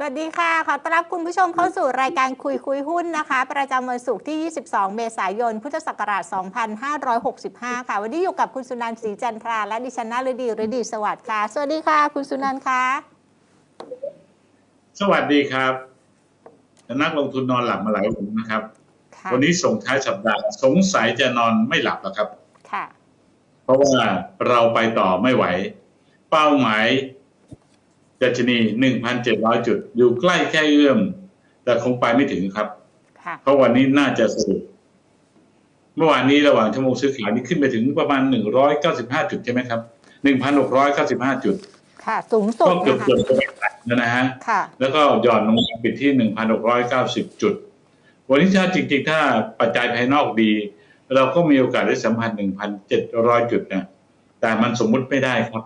สวัสดีค่ะ ขอต้อนรับคุณผู้ชมเข้าสู่รายการคุยคุยหุ้นนะคะ ประจำวันศุกร์ที่ 22 เมษายน พุทธศักราช 2565 ค่ะ วันนี้อยู่กับคุณสุนันท์ศรีจันทรา และดิฉันนาฤดีฤดีสวัสดิ์ค่ะ สวัสดีค่ะ คุณสุนันท์ค่ะ สวัสดีครับ นักลงทุนนอนหลับมาหลายวันนะครับค่ะวันนี้ส่งท้ายสัปดาห์สงสัยจะนอนไม่หลับแล้วครับ ค่ะ เพราะว่าเราไปต่อไม่ไหว เป้าหมาย ดัชนี1,700จุด อยู่ใกล้แค่เอื้อม แต่คงไปไม่ถึงครับค่ะเพราะวันนี้น่าจะสรุปเมื่อวานนี้ระหว่างชั่วโมงซื้อขายนี่ขึ้นไปถึงประมาณ195จุดใช่ไหมครับ1,695จุด ค่ะ สูงสุดก็เกือบนะเกือบคะจะไปแล้วนะฮะค่ะ แล้วก็หย่อนลงมาปิดที่1,690จุด วันนี้ถ้าจริงๆ ถ้าปัจจัยภายนอกดี เราก็มีโอกาสได้สัมพันธ์1,700จุดนะแต่มันสมมุติไม่ได้ครับ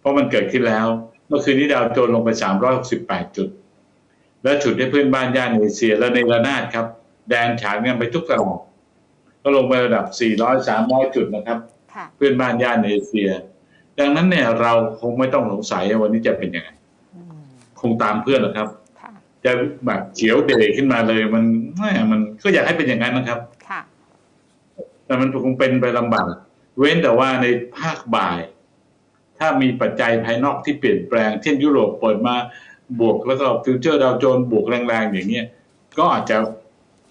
เพราะมันเกิดขึ้นแล้ว เมื่อคืนนี้ดาวโจนส์ลงไป 368 จุด และจุดให้เพื่อนบ้านย่านเอเชียและในระนาดครับ แดงฉานกันไปทุกระดับก็ลงไประดับ 400 300 จุดนะครับค่ะเพื่อนบ้านย่านเอเชีย ดังนั้นเนี่ยเราคงไม่ต้องสงสัยว่าวันนี้จะเป็นยังไงอืมคงตามเพื่อนแหละครับค่ะจะแบบเขียวเดย์ขึ้นมาเลย มันแหม่มันก็อยากให้เป็นอย่างนั้นนะครับค่ะแต่มันคงเป็นไปลำบาก เว้นแต่ว่าในภาคบ่าย ถ้ามีปัจจัยภายนอกที่เปลี่ยนแปลง เช่นยุโรปเปิดมาบวกแล้วก็ฟิวเจอร์ดาวโจนส์บวกแรงๆ อย่างเงี้ยก็อาจจะ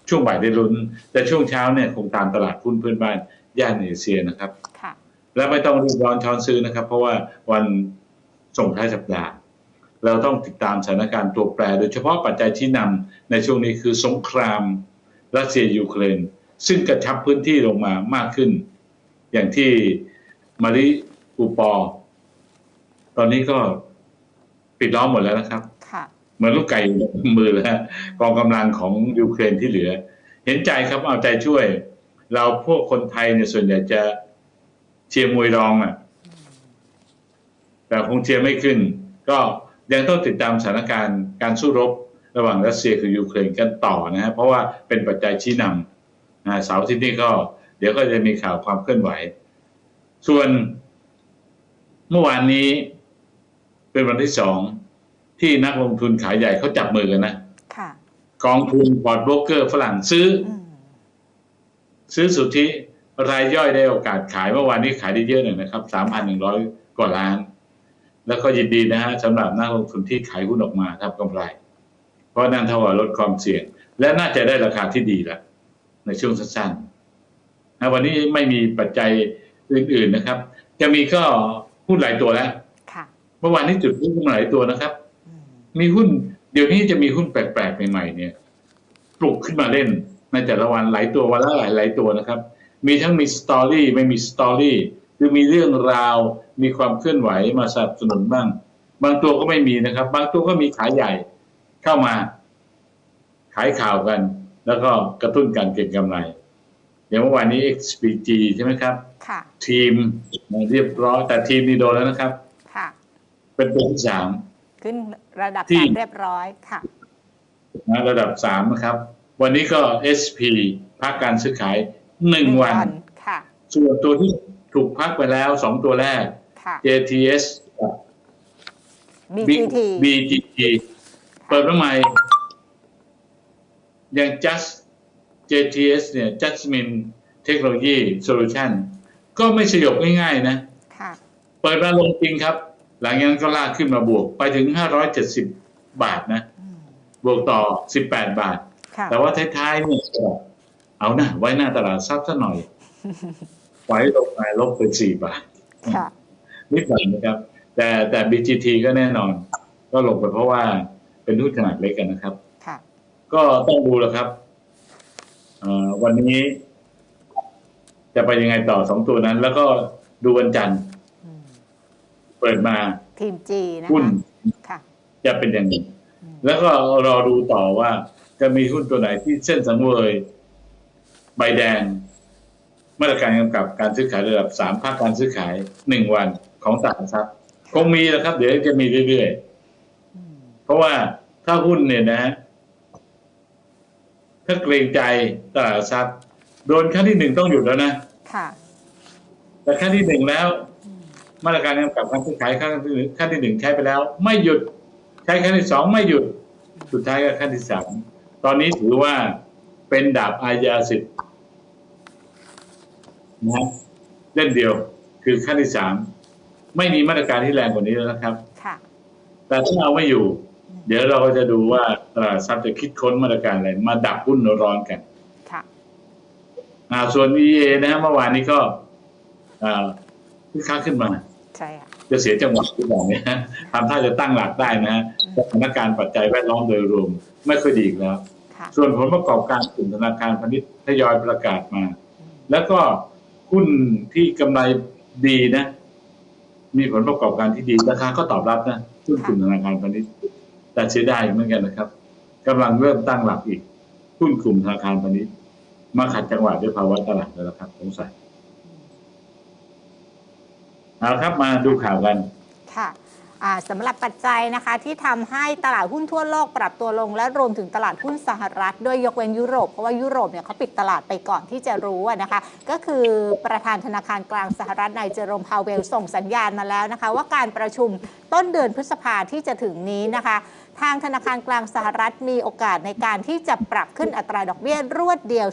ช่วงบ่ายได้ลุ้น แต่ช่วงเช้าเนี่ยคงตามตลาดหุ้นเพื่อนบ้านย่านเอเชียนะครับค่ะและไม่ต้องรีบร้อนช้อนซื้อนะครับ เพราะว่าวันส่งท้ายสัปดาห์เราต้องติดตามสถานการณ์ตัวแปร โดยเฉพาะปัจจัยที่นำในช่วงนี้คือสงครามรัสเซียยูเครน ซึ่งกระชับพื้นที่ลงมามากขึ้น อย่างที่มาริอูปอร์ต อนนี้ก็ปิดล้อมหมดแล้วนะครับค่ะเหมือนลูกไก่อยู่ในมือแล้วฮะกองกำลังของยูเครนที่เหลือ เห็นใจครับเอาใจช่วย เราพวกคนไทยเนี่ยส่วนใหญ่จะเชียร์มวยรองอะ แต่คงเชียร์ไม่ขึ้น ก็ยังต้องติดตามสถานการณ์การสู้รบระหว่างรัสเซียกับยูเครนกันต่อนะฮะเพราะว่าเป็นปัจจัยชี้นำนะเสาร์อาที่นี่ก็ เดี๋ยวก็จะมีข่าวความเคลื่อนไหว ส่วนเมื่อวานนี้ เป็นวันที่สองที่นักลงทุนขายใหญ่เขาจับมือกันนะค่ะกองทุนพอร์ตโบรกเกอร์ฝรั่งซื้ออืมซื้อสุทธิรายย่อยได้โอกาสขายเมื่อวานนี้ขายได้เยอะหน่อยนะครับสามพันหนึ่งร้อยกว่าล้าน แล้วก็ยินดีนะฮะสำหรับนักลงทุนที่ขายหุ้นออกมาทำกำไร เพราะนั่นเท่ากับลดความเสี่ยง และน่าจะได้ราคาที่ดีแล้วในช่วงสั้นๆนะวันนี้ไม่มีปัจจัยอื่น ๆนะครับ จะมีก็หุ้นหลายตัวแล้วค่ะ เมื่อวานนี้จุดหุ้นหลายตัวนะครับอืมมีหุ้น เดี๋ยวนี้จะมีหุ้นแปลกๆใหม่ๆเนี่ยปลุกขึ้นมาเล่นในแต่ละวันหลายตัววันละหลายหลายๆตัวนะครับ มีทั้งมีสตอรี่ไม่มีสตอรี่คือมีเรื่องราว มีความเคลื่อนไหวมาสนับสนุนบ้าง บางตัวก็ไม่มีนะครับ บางตัวก็มีขายใหญ่เข้ามา ขายข่าวกัน แล้วก็กระตุ้นการเก็งกำไรอย่างเมื่อวานนี้ XPG ใช่ไหมครับค่ะทีมเรียบร้อยแต่ทีมนี่โดนแล้วนะครับค่ะ เป็นตัวที่สามขึ้นระดับที่สามเรียบร้อยค่ะนะระดับสามนะครับ วันนี้ก็ SP พักการซื้อขายหนึ่งวันค่ะส่วนตัวที่ถูกพักไปแล้วสองตัวแรกค่ะ JTS กับ BGT BGT เปิดมาใหม่อย่าง Just JTS เนี่ย Jasmine Technology Solution ก็ไม่สยบง่ายๆนะค่ะเปิดมาลงจริงครับ หลังจากนั้นก็ลากขึ้นมาบวกไปถึง 570 บาทนะอืมบวกต่อ 18 บาทค่ะแต่ว่าท้ายๆเนี่ยก็เอานะไว้หน้าตลาดซับซะหน่อยไว้ลงมาลบไปสี่บาทค่ะนิดหน่อยนะครับ แต่แต่ BGT ก็แน่นอน ก็ลงไปเพราะว่าเป็นหุ้นขนาดเล็กกันนะครับค่ะก็ต้องดูแล้วครับเอ่อวันนี้ จะไปยังไงต่อสองตัวนั้น แล้วก็ดูวันจันทร์อืม เปิดมาทีมจีนะหุ้นคะค่ะจะเป็นอย่างไรอืมแล้วก็รอดูต่อว่าจะมีหุ้นตัวไหนที่เส้นสังเวยใบแดง มาตรการกำกับการซื้อขายระดับสามภาคการซื้อขายหนึ่งวันของตลาดหลักทรัพย์คงมีแล้วครับ เดี๋ยวจะมีเรื่อยอืมๆเพราะว่าถ้าหุ้นเนี่ยนะฮะถ้าเกรงใจตลาดหลักทรัพย์ โดนขั้นที่หนึ่งต้องหยุดแล้วนะค่ะแต่ขั้นที่หนึ่งแล้วอื มมาตรการกำกับการซื้อขายขั้นที่หนึ่งขั้นที่หนึ่งใช้ไปแล้ว ไม่หยุด ใช้ขั้นที่สองไม่หยุด สุดท้ายก็ขั้นที่สามตอนนี้ถือว่าเป็นดาบอาญาสิทธิ์นะเล่นเดียวคือขั้นที่สามไม่มีมาตรการที่แรงกว่านี้แล้วนะครับค่ะแต่ถ้าเอาไม่อยู่ เดี๋ยวเราก็จะดูว่าตลาดทรัพย์จะคิดค้นมาตรการอะไรมาดับหุ้นร้อนกันค่ะอ่าส่วน EA นะฮะเมื่อวานนี้ก็อ่าคึกคักขึ้นมา ใช่ค่ะจะเสียจังหวะที่บอกเนี่ยทำท่าจะตั้งหลักได้นะฮะสถานการณ์ปัจจัยแวดล้อมโดยรวมไม่ค่อยดีอีกแล้วค่ะส่วนผลประกอบการกลุ่มธนาคารพาณิชย์ทยอยประกาศมา แล้วก็หุ้นที่กำไรดีนะ มีผลประกอบการที่ดีราคาก็ตอบรับนะหุ้นกลุ่มธนาคารพาณิชย์แต่เสียดายเหมือนกันนะครับกำลังเริ่มตั้งหลักอีกหุ้นกลุ่มธนาคารพาณิชย์มาขัดจังหวะด้วยภาวะตลาดแล้วล่ะครับสงสัย เอาละครับมาดูข่าวกัน ค่ะอ่าสำหรับปัจจัยนะคะที่ทำให้ตลาดหุ้นทั่วโลกปรับตัวลง และรวมถึงตลาดหุ้นสหรัฐ ด้วยยกเว้นยุโรป เพราะว่ายุโรปเนี่ยเขาปิดตลาดไปก่อนที่จะรู้อะนะคะ ก็คือประธานธนาคารกลางสหรัฐนายเจอโรมพาวเวลส่งสัญญาณมาแล้วนะคะ ว่าการประชุมต้นเดือนพฤษภาที่จะถึงนี้นะคะ ทางธนาคารกลางสหรัฐมีโอกาสในการที่จะปรับขึ้นอัตราดอกเบี้ยรวดเดียว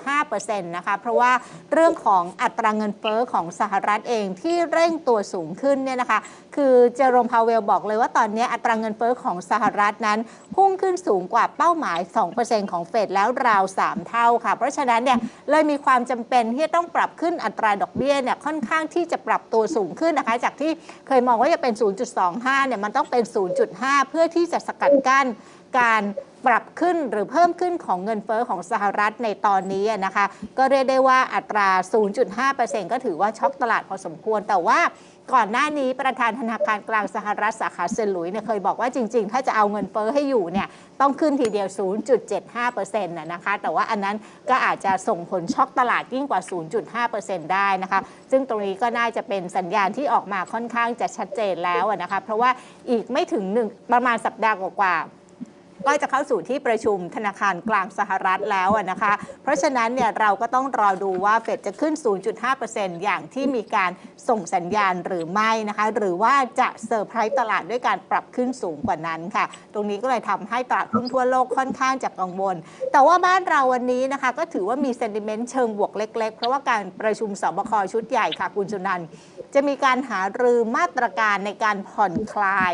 0.5%นะคะ เพราะว่าเรื่องของอัตราเงินเฟ้อของสหรัฐเองที่เร่งตัวสูงขึ้นเนี่ยนะคะ คือเจอรมพาวเวลบอกเลยว่าตอนนี้อัตราเงินเฟ้อของสหรัฐนั้น พุ่งขึ้นสูงกว่าเป้าหมาย 2%ของเฟดแล้วราว 3 เท่าค่ะ เพราะฉะนั้นเนี่ยเลยมีความจำเป็นที่จะต้องปรับขึ้นอัตราดอกเบี้ยเนี่ยค่อนข้างที่จะปรับตัวสูงขึ้นนะคะ จากที่เคยมองว่าจะเป็น 0.25 เนี่ยมันต้องเป็น 0.5 เพื่อที่จะสกัดกั้นการปรับขึ้นหรือเพิ่มขึ้นของเงินเฟอ้อของสหรัฐในตอนนี้นะคะ ก็เรียกได้ว่าอัตรา 0.5%ก็ถือว่าช็อกตลาดพอสมควรแต่ว่า ก่อนหน้านี้ประธานธนาคารกลางสหรัฐสาขาเซนหลุยเนี่ยเคยบอกว่าจริง ๆ ถ้าจะเอาเงินเฟอ้อให้อยู่เนี่ยต้องขึ้นทีเดียว 0.75%นะนะคะ แต่ว่าอันนั้นก็อาจจะส่งผลช็อกตลาดยิ่งกว่า 0.5%ได้นะคะ ซึ่งตรงนี้ก็น่าจะเป็นสัญญาณที่ออกมาค่อนข้างจะชัดเจนแล้วนะคะ เพราะว่าอีกไม่ถึงหนึ่งประมาณสัปดาห์กว่าๆ ก็จะเข้าสู่ที่ประชุมธนาคารกลางสหรัฐแล้วนะคะ เพราะฉะนั้นเนี่ยเราก็ต้องรอดูว่าเฟดจะขึ้น 0.5%อย่างที่มีการส่งสัญญาณหรือไม่นะคะ หรือว่าจะเซอร์ไพรส์ตลาดด้วยการปรับขึ้นสูงกว่านั้นค่ะ ตรงนี้ก็เลยทำให้ตลาดหุ้นทั่วโลกค่อนข้างจะกังวล แต่ว่าบ้านเราวันนี้นะคะก็ถือว่ามีเซนติเมนต์เชิงบวกเล็ก ๆ เพราะว่าการประชุมสบคชุดใหญ่ค่ะคุณจุนันจะมีการหารือมาตรการในการผ่อนคลาย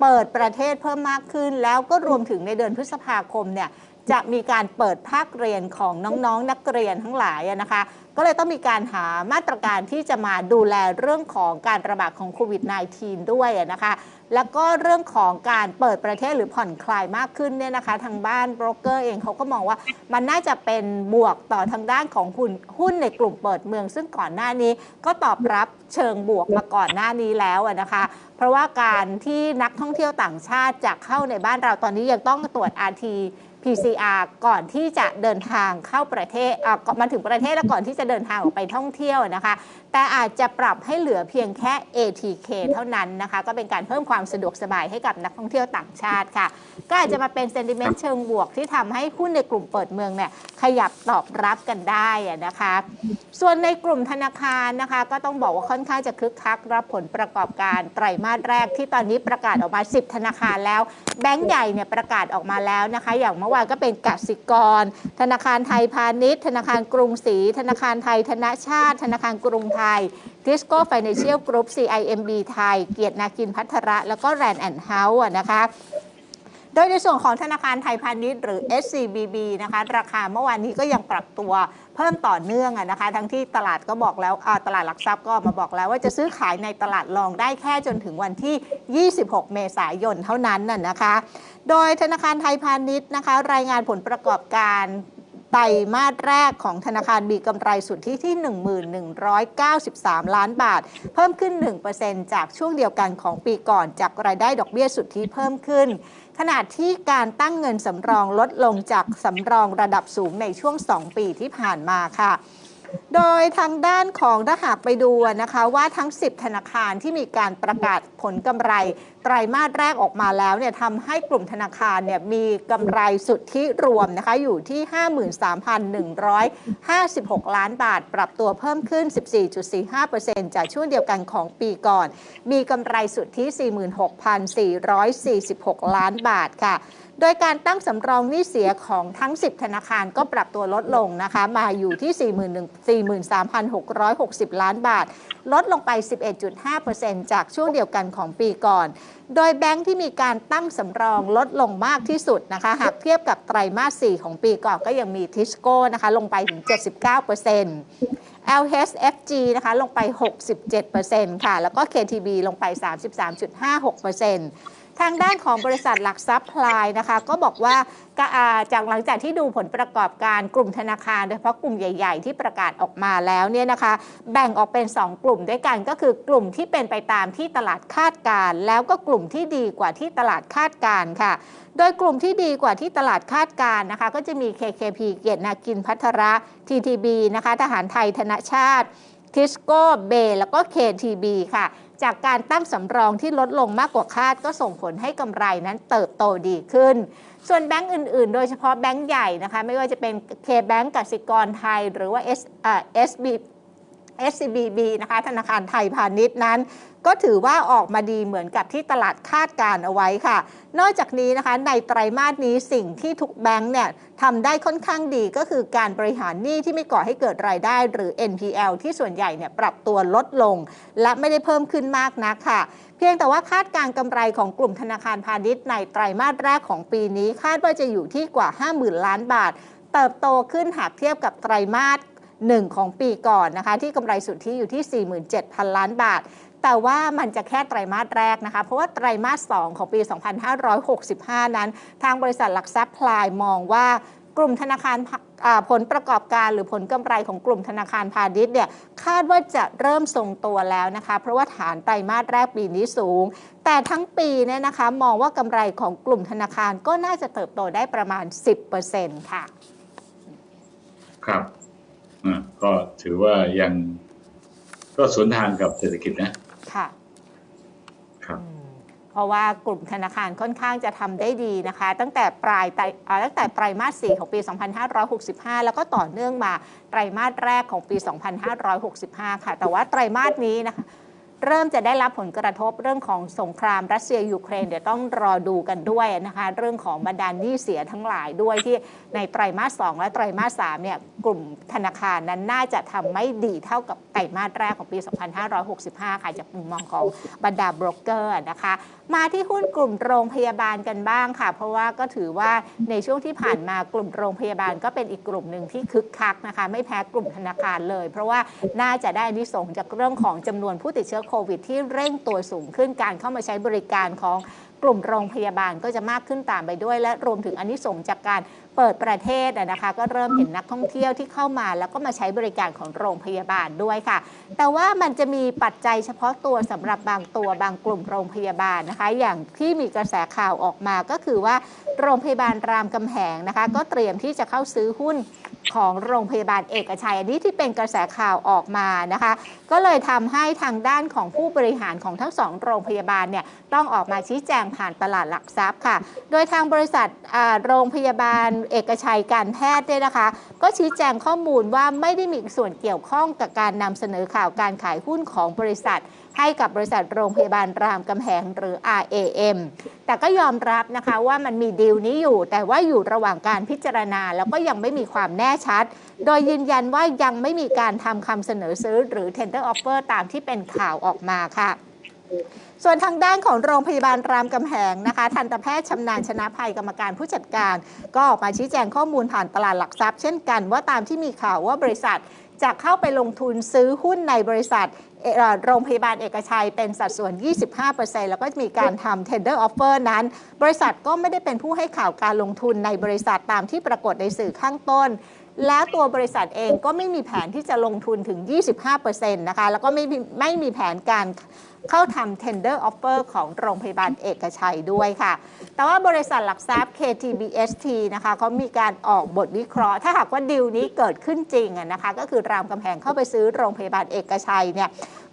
เปิดประเทศเพิ่มมากขึ้น แล้วก็รวมถึงในเดือนพฤษภาคมเนี่ยจะมีการเปิดภาคเรียนของน้องๆนักเรียนทั้งหลายนะคะ ก็เลยต้องมีการหามาตรการที่จะมาดูแลเรื่องของการระบาดของโควิด -19 ด้วยนะคะ แล้วก็เรื่องของการเปิดประเทศหรือผ่อนคลายมากขึ้นเนี่ยนะคะ ทางบ้านโบรกเกอร์เองเขาก็มองว่ามันน่าจะเป็นบวกต่อทางด้านของหุ้นหุ้นในกลุ่มเปิดเมือง ซึ่งก่อนหน้านี้ก็ตอบรับเชิงบวกมาก่อนหน้านี้แล้วนะคะ เพราะว่าการที่นักท่องเที่ยวต่างชาติจะเข้าในบ้านเราตอนนี้ยังต้องตรวจ RT PCR ก่อนที่จะเดินทางเข้าประเทศอะมาถึงประเทศแล้วก่อนที่จะเดินทางออกไปท่องเที่ยวนะคะ แต่อาจจะปรับให้เหลือเพียงแค่ ATK เท่านั้นนะคะ ก็เป็นการเพิ่มความสะดวกสบายให้กับนักท่องเที่ยวต่างชาติค่ะ ก็อาจจะมาเป็นเซนติเมนต์เชิงบวกที่ทำให้หุ้นในกลุ่มเปิดเมืองเนี่ยขยับตอบรับกันได้อะนะคะ ส่วนในกลุ่มธนาคารนะคะ ก็ต้องบอกว่าค่อนข้างจะคึกคักรับผลประกอบการไตรมาสแรกที่ตอนนี้ประกาศออกมา 10 ธนาคารแล้ว แบงก์ใหญ่เนี่ยประกาศออกมาแล้วนะคะ อย่างเมื่อวานก็เป็นกสิกร ธนาคารไทยพาณิชย์ ธนาคารกรุงศรีธนาคารไทยธนชาติ ธนาคารกรุงไทยทิสโก้ไฟแนนเชียลกรุ๊ป CIMB ไทย เกียรตินาคินพัทระ แล้วก็แรนแอนด์เฮาส์นะคะโดยในส่วนของธนาคารไทยพาณิชย์หรือ SCBB นะคะราคาเมื่อวานนี้ก็ยังปรับตัวเพิ่มต่อเนื่องนะคะ ทั้งที่ตลาดก็บอกแล้วตลาดหลักทรัพย์ก็มาบอกแล้วว่าจะซื้อขายในตลาดรองได้แค่จนถึงวันที่ 26 เมษายนเท่านั้นน่ะนะคะ โดยธนาคารไทยพาณิชย์นะคะ รายงานผลประกอบการ ไตรมาสแรกของธนาคารมีกำไรสุทธิที่ 1193 ล้านบาท เพิ่มขึ้น 1%จากช่วงเดียวกันของปีก่อนจากรายได้ดอกเบี้ยสุทธิเพิ่มขึ้นขณะที่การตั้งเงินสำรองลดลงจากสำรองระดับสูงในช่วง 2 ปีที่ผ่านมาค่ะ โดยทางด้านของถ้าหากไปดูนะคะว่าทั้ง 10 ธนาคารที่มีการประกาศผลกำไร ไตรมาสแรกออกมาแล้วเนี่ยทำให้กลุ่มธนาคารเนี่ยมีกำไรสุทธิรวมนะคะอยู่ที่ 53,156 ล้านบาท ปรับตัวเพิ่มขึ้น 14.45%จากช่วงเดียวกันของปีก่อน มีกำไรสุทธิ 46,446 ล้านบาทค่ะ ดยการตั้งสำรองหนี้เสียของทั้ง 10 ธนาคารก็ปรับตัวลดลงนะคะ มาอยู่ที่ 43,660 ล้านบาท ลดลงไป 11.5%จากช่วงเดียวกันของปีก่อน โดยแบงค์ที่มีการตั้งสำรองลดลงมากที่สุดนะคะ หากเทียบกับไตรมาส 4 ของปีก่อนก็ยังมีทิสโก้นะคะ ลงไปถึง 79% LHFG นะคะ ลงไป 67%ค่ะ แล้วก็ KTB ลงไป 33.56% ทางด้านของบริษัทหลักทรัพย์พลายนะคะ ก็บอกว่าจากหลังจากที่ดูผลประกอบการกลุ่มธนาคาร โดยเฉพาะกลุ่มใหญ่ ๆ ที่ประกาศออกมาแล้วเนี่ยนะคะ แบ่งออกเป็น 2 กลุ่มด้วยกันก็คือกลุ่มที่เป็นไปตามที่ตลาดคาดการ์แล้วก็กลุ่มที่ดีกว่าที่ตลาดคาดการ์ค่ะ โดยกลุ่มที่ดีกว่าที่ตลาดคาดการ์นะคะ ก็จะมี KKP เกียรตินากินพัทระ TTB นะคะ ทหารไทยธนชาติทิสโก้เบแล้วก็ KTB ค่ะ จากการตั้งสำรองที่ลดลงมากกว่าคาด ก็ส่งผลให้กำไรนั้นเติบโตดีขึ้น ส่วนแบงก์อื่น ๆ โดยเฉพาะแบงก์ใหญ่นะคะ ไม่ว่าจะเป็น K-Bank กสิกรไทย หรือว่า S อ่า SB SCBB นะคะธนาคารไทยพาณิชย์นั้น ก็ถือว่าออกมาดีเหมือนกับที่ตลาดคาดการเอาไว้ค่ะ นอกจากนี้นะคะในไตรมาสนี้สิ่งที่ทุกแบงก์เนี่ยทำได้ค่อนข้างดีก็คือการบริหารหนี้ที่ไม่ก่อให้เกิดรายได้หรือ NPL ที่ส่วนใหญ่เนี่ยปรับตัวลดลง และไม่ได้เพิ่มขึ้นมากนักค่ะ เพียงแต่ว่าคาดการกำไรของกลุ่มธนาคารพาณิชย์ในไตรมาสแรกของปีนี้ คาดว่าจะอยู่ที่กว่า 50,000 ล้านบาท เติบโตขึ้นหากเทียบกับไตรมาส หนึ่งของปีก่อนนะคะ ที่กำไรสุทธิอยู่ที่ 47,000 ล้านบาท แต่ว่ามันจะแค่ไตรมาสแรกนะคะ เพราะว่าไตรมาส 2 ของปี 2565 นั้น ทางบริษัทหลักทรัพย์พลายมองว่ากลุ่มธนาคารผลประกอบการหรือผลกำไรของกลุ่มธนาคารพาณิชย์เนี่ยคาดว่าจะเริ่มทรงตัวแล้วนะคะ เพราะว่าฐานไตรมาสแรกปีนี้สูง แต่ทั้งปีเนี่ยนะคะมองว่ากำไรของกลุ่มธนาคารก็น่าจะเติบโตได้ประมาณ 10%ค่ะ ครับ ก็ถือว่ายังก็สวนทางกับเศรษฐกิจนะ ค่ะ ครับอืมเพราะว่ากลุ่มธนาคารค่อนข้างจะทำได้ดีนะคะ ตั้งแต่ปลายไตรอ่าตั้งแต่ไตรมาส 4 ของปี 2565 แล้วก็ต่อเนื่องมาไตรมาสแรกของปี 2565 ค่ะ แต่ว่าไตรมาสนี้นะคะ เริ่มจะได้รับผลกระทบเรื่องของสงครามรัสเซียยูเครนเดี๋ยวต้องรอดูกันด้วยนะคะเรื่องของบรรดานหนี้เสียทั้งหลายด้วยที่ในไตรมาส2และไตรมาส3เนี่ยกลุ่มธนาคารนั้นน่าจะทำไม่ดีเท่ากับไตรมาสแรกของปี 2565 ค่ะจากมุมมองของบรรดาบรกเกอร์นะคะ มาที่หุ้นกลุ่มโรงพยาบาลกันบ้างค่ะ เพราะว่าก็ถือว่าในช่วงที่ผ่านมากลุ่มโรงพยาบาลก็เป็นอีกกลุ่มหนึ่งที่คึกคักนะคะไม่แพ้กลุ่มธนาคารเลย เพราะว่าน่าจะได้นิสงจากเรื่องของจำนวนผู้ติดเชื้อโควิด ที่เร่งตัวสูงขึ้นการเข้ามาใช้บริการของกลุ่มโรงพยาบาลก็จะมากขึ้นตามไปด้วย และรวมถึงอานิสงส์จากการ เปิดประเทศนะคะ ก็เริ่มเห็นนักท่องเที่ยวที่เข้ามา แล้วก็มาใช้บริการของโรงพยาบาลด้วยค่ะ แต่ว่ามันจะมีปัจจัยเฉพาะตัวสำหรับบางตัวบางกลุ่มโรงพยาบาลนะคะ อย่างที่มีกระแสข่าวออกมาก็คือว่าโรงพยาบาลรามคำแหงนะคะ ก็เตรียมที่จะเข้าซื้อหุ้นของโรงพยาบาลเอกชัยอันนี้ที่เป็นกระแสข่าวออกมานะคะ ก็เลยทำให้ทางด้านของผู้บริหารของทั้งสองโรงพยาบาลเนี่ยต้องออกมาชี้แจงผ่านตลาดหลักทรัพย์ค่ะ โดยทางบริษัทโรงพยาบาลเอกชัยการแพทย์เนี่ยนะคะ ก็ชี้แจงข้อมูลว่าไม่ได้มีส่วนเกี่ยวข้องกับการนำเสนอข่าวการขายหุ้นของบริษัท ให้กับบริษัทโรงพยาบาลรามกำแหงหรือ RAM แต่ก็ยอมรับนะคะว่ามันมีดีลนี้อยู่ แต่ว่าอยู่ระหว่างการพิจารณา แล้วก็ยังไม่มีความแน่ชัด โดยยืนยันว่ายังไม่มีการทำคำเสนอซื้อหรือ tender offer ตามที่เป็นข่าวออกมาค่ะ ส่วนทางด้านของโรงพยาบาลรามกำแหงนะคะ ทันตแพทย์ชำนาญชนะภัยกรรมการผู้จัดการ ก็ออกมาชี้แจงข้อมูลผ่านตลาดหลักทรัพย์ เช่นกันว่าตามที่มีข่าวว่าบริษัทจะเข้าไปลงทุนซื้อหุ้นในบริษัทโรงพยาบาลเอกชัยเป็นสัดส่วน 25%แล้วก็มีการทำ tender offer นั้น บริษัทก็ไม่ได้เป็นผู้ให้ข่าวการลงทุนในบริษัทตามที่ปรากฏในสื่อข้างต้น แล้วตัวบริษัทเองก็ไม่มีแผนที่จะลงทุนถึง 25%นะคะ แล้วก็ไม่มีไม่มีแผนการ เข้าทำ tender offer ของโรงพยาบาลเอกชัยด้วยค่ะ แต่ว่าบริษัทหลักทรัพย์ KTBST นะคะเขามีการออกบทวิเคราะห์ ถ้าหากว่าดีลนี้เกิดขึ้นจริงอะนะคะ ก็คือรามคำแหงเข้าไปซื้อโรงพยาบาลเอกชัยเนี่ย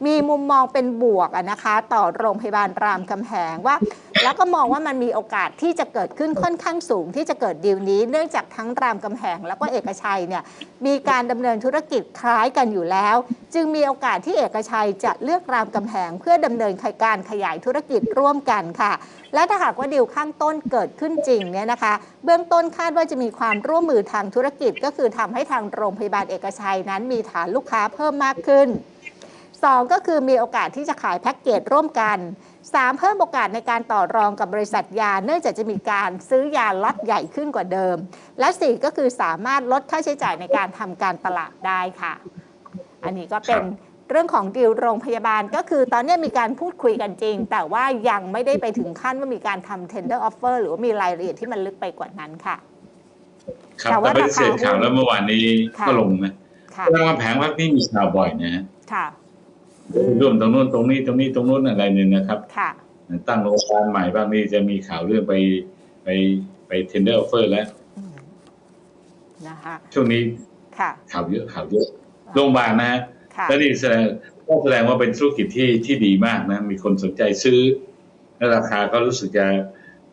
มีมุมมองเป็นบวกอะนะคะ ต่อโรงพยาบาลรามคำแหงว่า แล้วก็มองว่ามันมีโอกาสที่จะเกิดขึ้นค่อนข้างสูงที่จะเกิดดีลนี้ เนื่องจากทั้งรามคำแหงแล้วก็เอกชัยเนี่ยมีการดำเนินธุรกิจคล้ายกันอยู่แล้ว จึงมีโอกาสที่เอกชัยจะเลือกรามคำแหงเพื่อดำเนินการขยายธุรกิจร่วมกันค่ะ และถ้าหากว่าดีลข้างต้นเกิดขึ้นจริงเนี่ยนะคะ เบื้องต้นคาดว่าจะมีความร่วมมือทางธุรกิจ ก็คือทำให้ทางโรงพยาบาลเอกชัยนั้นมีฐานลูกค้าเพิ่มมากขึ้น 2 ก็คือมีโอกาสที่จะขายแพ็กเกจร่วมกัน 3 เพิ่มโอกาสในการต่อรองกับบริษัทยา เนื่องจากจะมีการซื้อยาล็อตใหญ่ขึ้นกว่าเดิม และ 4 ก็คือสามารถลดค่าใช้จ่ายในการทำการตลาดได้ค่ะ อันนี้ก็เป็น เรื่องของดีลโรงพยาบาลก็คือตอนนี้มีการพูดคุยกันจริง แต่ว่ายังไม่ได้ไปถึงขั้นว่ามีการทำ tender offer หรือว่ามีรายละเอียดที่มันลึกไปกว่านั้นค่ะครับแต่แต่ว่าปฏิเสธราคาหุ้นข่าวแล้วเมื่อวานนี้ค่ะก็ลงนะค่ะรามคำแผงพักนี้มีข่าวบ่อยนะฮะค่ะร่วมตรงนู้นตรงนี้ตรงนี้ตรงนู้นอะไรเนี่ยนะครับค่ะตั้งโรงพยาบาลใหม่บ้างนี่จะมีข่าวเรื่องไปไปไป tender offer แล้วอืมนะคะช่วงนี้ค่ะข่าวเยอะข่าวเยอะโรงพยาบาลนะฮะค่ะ แล้วนี่แสดงก็แสดงว่าเป็นธุรกิจที่ที่ดีมากนะ มีคนสนใจซื้อและราคาก็รู้สึกจะ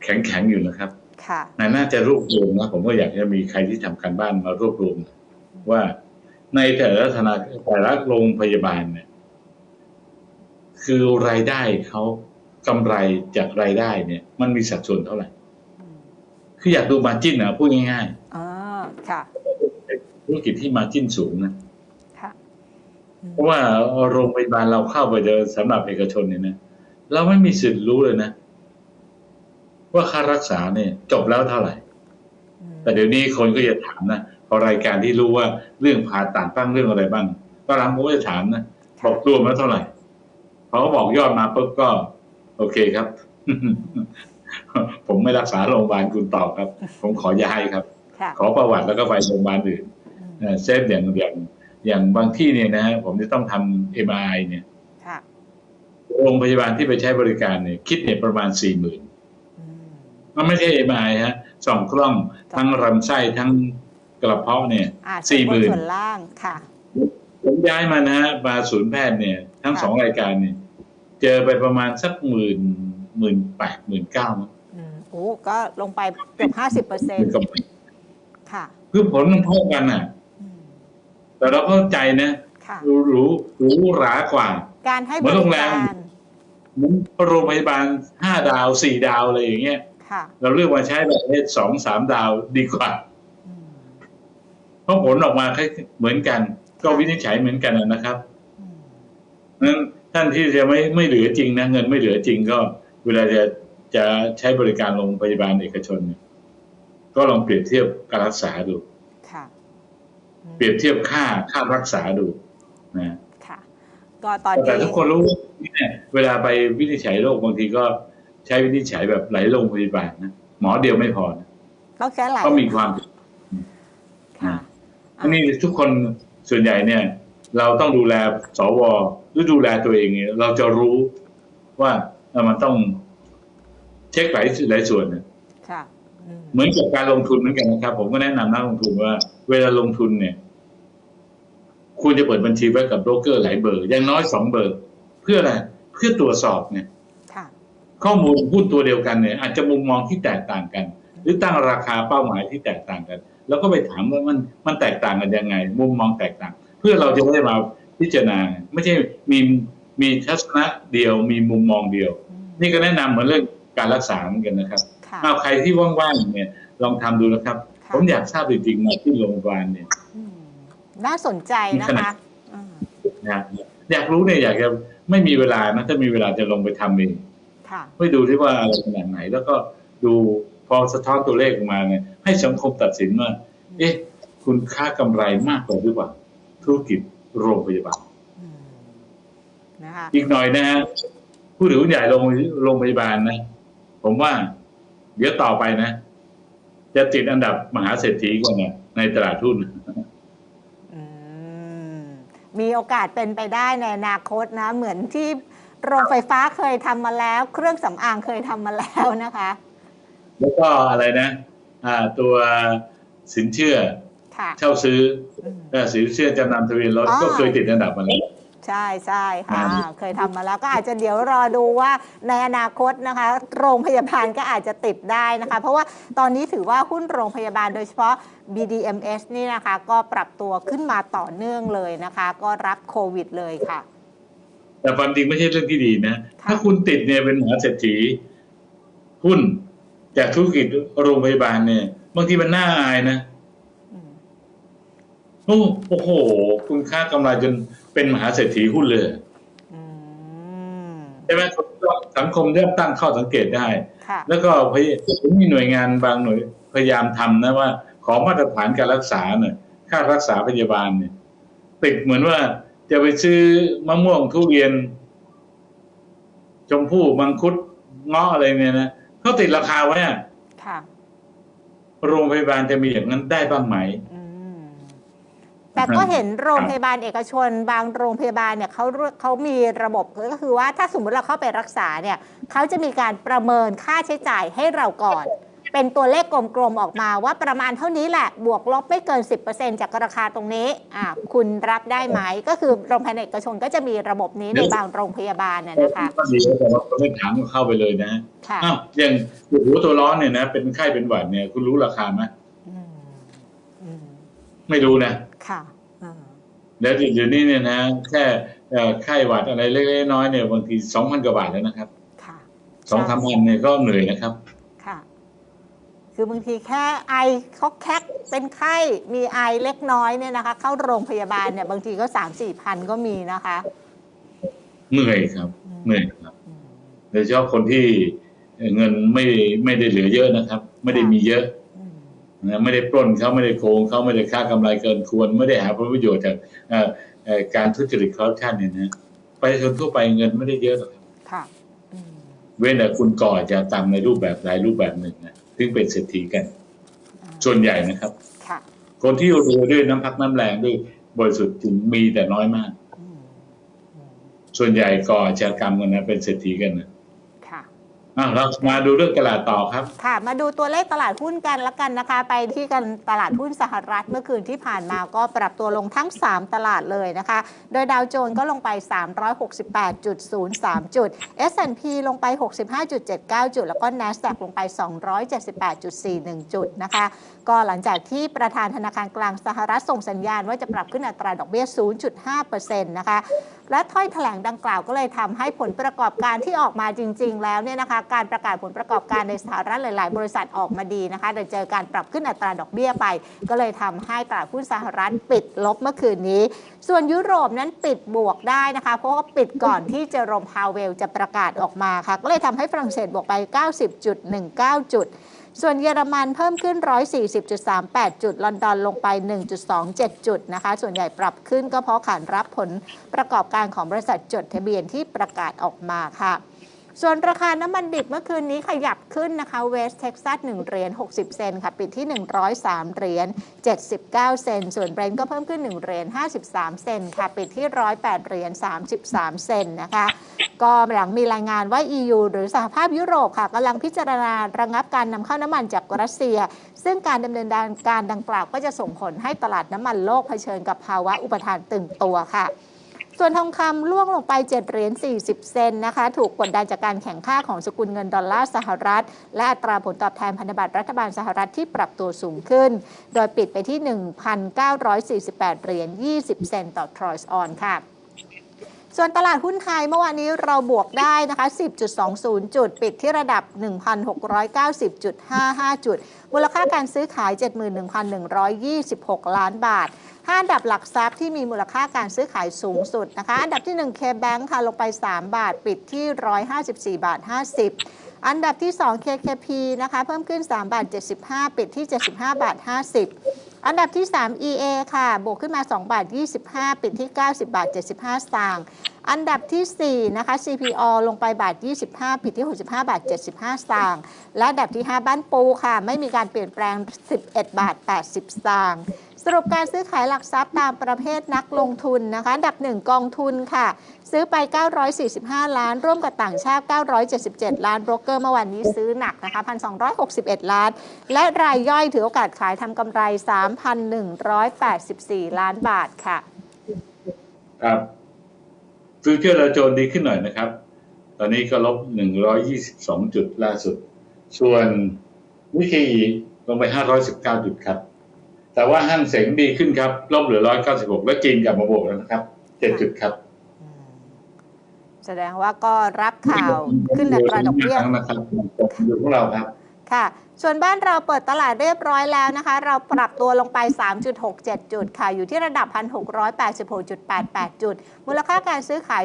แข็งแข็งๆอยู่นะครับค่ะน่าจะรวบรวมนะผมก็อยากจะมีใครที่ทำการบ้านมารวบรวม ว่าในแต่ละธนาแต่ละโรงพยาบาลเนี่ย คือรายได้เขากำไรจากรายได้เนี่ย มันมีสัดส่วนเท่าไหร่อืมคืออยากดูมาจิ้นนะพูดง่ายอ๋อค่ะๆธุรกิจที่มาจิ้นสูงนะค่ะอืม เพราะว่าโรงพยาบาลเราเข้าไปเจอสำหรับเอกชนเนี่ยนะเราไม่มีสิทธิ์รู้เลยนะ ว่าค่ารักษาเนี่ยจบแล้วเท่าไหร่อืมแต่เดี๋ยวนี้คนก็จะถามนะพอรายการที่รู้ว่าเรื่องผ่าตัดบ้างเรื่องอะไรบ้างก็รับผมก็จะถามนะบอกรวมแล้วเท่าไหร่พอเขาบอกยอดมาปุ๊บก็ โอเคครับ ผมไม่รักษาโรงพยาบาลคุณต่อครับ ผมขอย้ายครับค่ะขอประวัติแล้วก็ไปโรงพยาบาลอื่นอืมเอ่อเซฟอย่างอย่าง อย่างบางที่เนี่ยนะฮะผมจะต้องทำเอ็มไอเนี่ยค่ะโรงพยาบาลที่ไปใช้บริการเนี่ยคิดเนี่ยประมาณสี่หมื่นอืมมันไม่ใช่เอ็มไอฮะสองกล้องทั้งลำไส้ทั้งกระเพาะเนี่ยอ่าสี่หมื่นส่วนล่างค่ะผมย้ายมานะฮะมาศูนย์แพทย์เนี่ย ทั้งค่ะสองรายการเนี่ย เจอไปประมาณสักหมื่นหมื่นแปดหมื่นเก้าอืมโอ้ก็ลงไปเกือบห้าสิบเปอร์เซ็นต์กับค่ะ คือผลมันเท่ากันน่ะอืม แต่เราเข้าใจนะค่ะหรูหรูหรูหรากว่าการให้เหมืบอนโรริงแรมการเหมือนโรงพยาบาลห้าดาวสี่ดาวอะไรอย่างเงี้ย ค่ะเราเลือกมาใช้ประเภทสองสามดาวดีกว่า อืมเพราะผลออกมาคล้ายเหมือนกัน ก็วินิจฉัยเหมือนกันนะครับอืมนั้นท่านที่จะไม่ไม่เหลือจริงนะเงินไม่เหลือจริงก็ เวลาจะจะใช้บริการโรงพยาบาลเอกชนเนี่ยก็ลองเปรียบเทียบการรักษาดูค่ะอืม เปรียบเทียบค่าค่ารักษาดูนะค่ะก็ตอนแต่นี้ทุกคนรู้เนี่ยเวลาไปวินิจฉัยโรคบางทีก็ใช้วินิจฉัยแบบหลายโรงพยาบาลนะหมอเดียวไม่พอนะต้องใช้หลายก็มีความค่ะอันนี้ทุกคนส่วนใหญ่เนี่ย เราต้องดูแลสวหรือดูแลตัวเองเนี่ยเราจะรู้ว่าเอ่อมันต้องเช็คหลายหลายส่วนนะค่ะอืม เหมือนกับการลงทุนเหมือนกันนะครับ ผมก็แนะนำนักลงทุนว่า เวลาลงทุนเนี่ยควรจะเปิดบัญชีไว้กับโบรกเกอร์หลายเบอร์อย่างน้อยสองเบอร์ เพื่ออะไรเพื่อตรวจสอบเนี่ยค่ะข้อมูลหุ้นตัวเดียวกันเนี่ย อาจจะมุมมองที่แตกต่างกัน หรือตั้งราคาเป้าหมายที่แตกต่างกัน แล้วก็ไปถามว่ามันมันแตกต่างกันยังไง มุมมองแตกต่าง เพื่อเราจะได้มาพิจารณา ไม่ใช่มีมีทัศนะเดียว มีมุมมองเดียวอืมนี่ก็แนะนำเหมือนเรื่องการรักษาเหมือนกันนะครับ ค่ะเอาใครที่ว่างๆเนี่ยลองทำดูนะครับค่ะผมอยากทราบจริงๆมาที่โรงพยาบาลเนี่ยอืมน่าสนใจนะขคะนาดอืมนะอยากรู้เนี่ยอยากจะไม่มีเวลานะถ้ามีเวลาจะลงไปทำเองค่ะไม่ดูที่ว่าอะไรขนาดไหน แล้วก็ดูพอสะท้อนตัวเลขออกมาเนี่ยให้สังคมตัดสินว่า เอ๊ะ คุณค่ากำไรมากกว่าหรือเปล่า ธุรกิจโรงพยาบาลอืมนะคะอีกหน่อยนะฮะผู้ถือหุ้นใหญ่โรงโรงพยาบาลนะ ผมว่า เดี๋ยวต่อไปนะ จะติดอันดับมหาเศรษฐีก่อนนะในตลาดทุนอืมมีโอกาสเป็นไปได้ในอนาคตนะ เหมือนที่โรงไฟฟ้าเคยทำมาแล้ว เครื่องสำอางเคยทำมาแล้วนะคะ แล้วก็อะไรนะอ่าตัวสินเชื่อค่ะเช่าซื้ออืมเอ่อสินเชื่อจำนำทะเบียนรถอ๋อก็เคยติดอันดับมาแล้ว ใช่ใช่ค่ะอ่าเคยทำมาแล้วก็อาจจะเดี๋ยวรอดูว่าในอนาคตนะคะ โรงพยาบาลก็อาจจะติดได้นะคะ เพราะว่าตอนนี้ถือว่าหุ้นโรงพยาบาลโดยเฉพาะ BDMs นี่นะคะก็ปรับตัวขึ้นมาต่อเนื่องเลยนะคะ ก็รับโควิดเลยค่ะ แต่ความจริงไม่ใช่เรื่องที่ดีนะ ค่ะ ถ้าคุณติดเนี่ยเป็นมหาเศรษฐีหุ้นจากธุรกิจโรงพยาบาลเนี่ยบางทีมันน่าอายนะ อืม โอ้โอ้โหคุณค่ากำไรจน เป็นมหาเศรษฐีหุ้นเลยอืมใช่ไหมสังคมเริ่มตั้งข้อสังเกตได้ค่ะแล้วก็พยมีหน่วยงานบางหน่วยพยายามทำนะว่า ขอมาตรฐานการรักษาเนี่ยค่ารักษาพยาบาลเนี่ย ติดเหมือนว่าจะไปซื้อมะม่วงทุเรียน ชมพู่มังคุดเงาะอะไรเนี่ยนะเขาติดราคาไว้อะค่ะโรงพยาบาลจะมีอย่างนั้นได้บ้างไหมอืม แต่ก็เห็นโรงพยาบาลเอกชน บางโรงพยาบาลเนี่ยเขาเขามีระบบก็คือว่าถ้าสมมติเราเข้าไปรักษาเนี่ยเขาจะมีการประเมินค่าใช้จ่ายให้เราก่อน เป็นตัวเลขกลมๆออกมาว่าประมาณเท่านี้แหละบวกลบไม่เกิน 10%จากราคาตรงนี้อ่าคุณรับได้ไหมก็คือโรงพยาบาลเอกชนก็จะมีระบบนี้ในบางโรงพยาบาลน่ะนะคะก็ดีแต่ว่าคนไม่ถามก็เข้าไปเลยนะค่ะอ้าวอย่างโอ้โหตัวร้อนเนี่ยนะเป็นไข้เป็นหวัดเนี่ยคุณรู้ราคาไหมอืมอืมไม่รู้นะ ค่ะอ่าแล้วเดี๋ยวนี้เนี่ยนะแค่เอ่อไข้หวัดอะไรเล็กๆน้อยๆเนี่ยบางทีสองพันกว่าบาทแล้วนะครับค่ะสองสามพันเนี่ยก็เหนื่อยนะครับ ค่ะ คือบางทีแค่ไอเขาแคกเป็นไข้มีไอเล็กน้อยเนี่ยนะคะ เข้าโรงพยาบาลเนี่ย บางทีก็สามสี่พันก็มีนะคะเหนื่อยครับอืมเหนื่อยครับอืมโดยเฉพาะคนที่เงินไม่ไม่ได้เหลือเยอะนะครับ ไม่ได้มีเยอะอืม นะไม่ได้ปล้นเขาไม่ได้โกงเขาไม่ได้ค่ากำไรเกินควร ไม่ได้หาผลประโยชน์จากเอ่อเอ่อการทุจริตคอร์รัปชันเนี่ยนะประชาชนทั่วไปเงินไม่ได้เยอะหรอกครับค่ะอืมเว้นแต่คุณก่อจะตามในรูปแบบใดรูปแบบหนึ่งนะซึ่งเป็นเศรษฐีกันอ่าส่วนใหญ่นะครับค่ะคนที่รวยด้วยน้ำพักน้ำแรงด้วยบริสุทธิ์จึงมีแต่น้อยมากอืมอืมส่วนใหญ่ก่ออาชญากรรมกันนะเป็นเศรษฐีกันนะค่ะ อ้าเรามาดูเรื่องตลาดต่อครับ ค่ะ มาดูตัวเลขตลาดหุ้นกันละกันนะคะ ไปที่กันตลาดหุ้นสหรัฐเมื่อคืนที่ผ่านมาก็ปรับตัวลงทั้ง 3 ตลาดเลยนะคะ โดยดาวโจนส์ก็ลงไป 368.03 จุด S&P ลงไป 65.79 จุด แล้วก็ NASDAQ ลงไป 278.41 จุดนะคะ ก็หลังจากที่ประธานธนาคารกลางสหรัฐส่งสัญญาณว่าจะปรับขึ้นอัตราดอกเบี้ย 0.5%นะคะ และถ้อยแถลงดังกล่าวก็เลยทำให้ผลประกอบการที่ออกมาจริง ๆ แล้วเนี่ยนะคะการประกาศผลประกอบการในสหรัฐหลาย ๆ บริษัทออกมาดีนะคะโดยเจอการปรับขึ้นอัตราดอกเบี้ยไป ก็เลยทำให้ตลาดหุ้นสหรัฐปิดลบเมื่อคืนนี้ ส่วนยุโรปนั้นปิดบวกได้นะคะ เพราะว่าปิดก่อนที่เจอรมพาวเวลจะประกาศออกมาค่ะก็เลยทำให้ฝรั่งเศสบวกไป 90.19 จุด ส่วนเยอรมันเพิ่มขึ้น 140.38 จุด ลอนดอนลงไป 1.27 จุดนะคะ ส่วนใหญ่ปรับขึ้นก็เพราะขานรับผลประกอบการของบริษัทจดทะเบียนที่ประกาศออกมาค่ะส่วนราคาน้ำมันดิบเมื่อคืนนี้ขยับขึ้นนะคะเวสเท็กซัส1เหรียญ60 เซนค่ะ ปิดที่ 103เหรียญ79 เซน ส่วนเบรนท์ก็เพิ่มขึ้น1เหรียญ53 เซนค่ะ ปิดที่ 108เหรียญ33 เซนนะคะ ก็หลังมีรายงานว่า EU หรือสหภาพยุโรปค่ะกำลังพิจารณาระงับการนำเข้าน้ำมันจากรัสเซีย ซึ่งการดำเนินการดังกล่าวก็จะส่งผลให้ตลาดน้ำมันโลกเผชิญกับภาวะอุปทานตึงตัวค่ะส่วนทองคำล่วงลงไป 7 เหรียญ 40 เซนนะคะ ถูกกดดันจากการแข่งค่าของสกุลเงินดอลลาร์สหรัฐ และอัตราผลตอบแทนพันธบัตรรัฐบาลสหรัฐที่ปรับตัวสูงขึ้น โดยปิดไปที่ 1,948 เหรียญ 20 เซนต์ต่อทรอยส์ออนค่ะ ส่วนตลาดหุ้นไทยเมื่อวานนี้เราบวกได้นะคะ 10.20 จุด ปิดที่ระดับ 1,690.55 จุด มูลค่าการซื้อขาย 71,126 ล้านบาท5อันดับหลักทรัพย์ที่มีมูลค่าการซื้อขายสูงสุดนะคะ อันดับที่1 K-Bank ค่ะลงไป 3 บาท ปิดที่ 154 บาท 50 อันดับที่ 2 KKP นะคะ เพิ่มขึ้น 3 บาท 75 ปิดที่ 75 บาท 50 อันดับที่ 3 EA ค่ะ บวกขึ้นมา 2 บาท 25 ปิดที่ 90 บาท 75สตางค์ อันดับที่ 4 นะคะ CPO ลงไปบาท 25 ผิดที่ 65 บาท 75 สตางค์และอันดับที่ 5 บ้านปูค่ะ ไม่มีการเปลี่ยนแปลง 11 บาท 80 สตางค์สรุปการซื้อขายหลักทรัพย์ตามประเภทนักลงทุนนะคะอันดับหนึ่งกองทุนค่ะ ซื้อไป 945 ล้าน ร่วมกับต่างชาติ 977 ล้านโบรกเกอร์เมื่อวานนี้ซื้อหนักนะคะ 1,261 ล้าน และรายย่อยถือโอกาสขายทำกำไร 3,184 ล้านบาทค่ะ ครับ ฟิวเจอร์เราโจนดีขึ้นหน่อยนะครับ ตอนนี้ก็ลบ 122 จุดล่าสุด ส่วนวิกอีลงไป 519 จุดครับ แต่ว่าห้างเสงดีขึ้นครับ ลบเหลือ 196 แล้วจีนกลับมาบวกแล้วนะครับ 7 จุดครับ แสดงว่าก็รับข่าวขึ้นอัตราดอกเบี้ยครั้งนะครับอยู่ของเราครับ ค่ะ ส่วนบ้านเราเปิดตลาดเรียบร้อยแล้วนะคะ เราปรับตัวลงไป 3.67 จุดค่ะ อยู่ที่ระดับ 1,686.88 จุด มูลค่าการซื้อขาย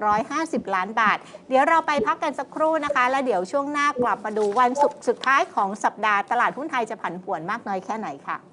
4,650 ล้านบาท เดี๋ยวเราไปพักกันสักครู่นะคะ แล้วเดี๋ยวช่วงหน้ากลับมาดูวันศุกร์สุดท้ายของสัปดาห์ตลาดหุ้นไทยจะผันผวนมากน้อยแค่ไหนค่ะ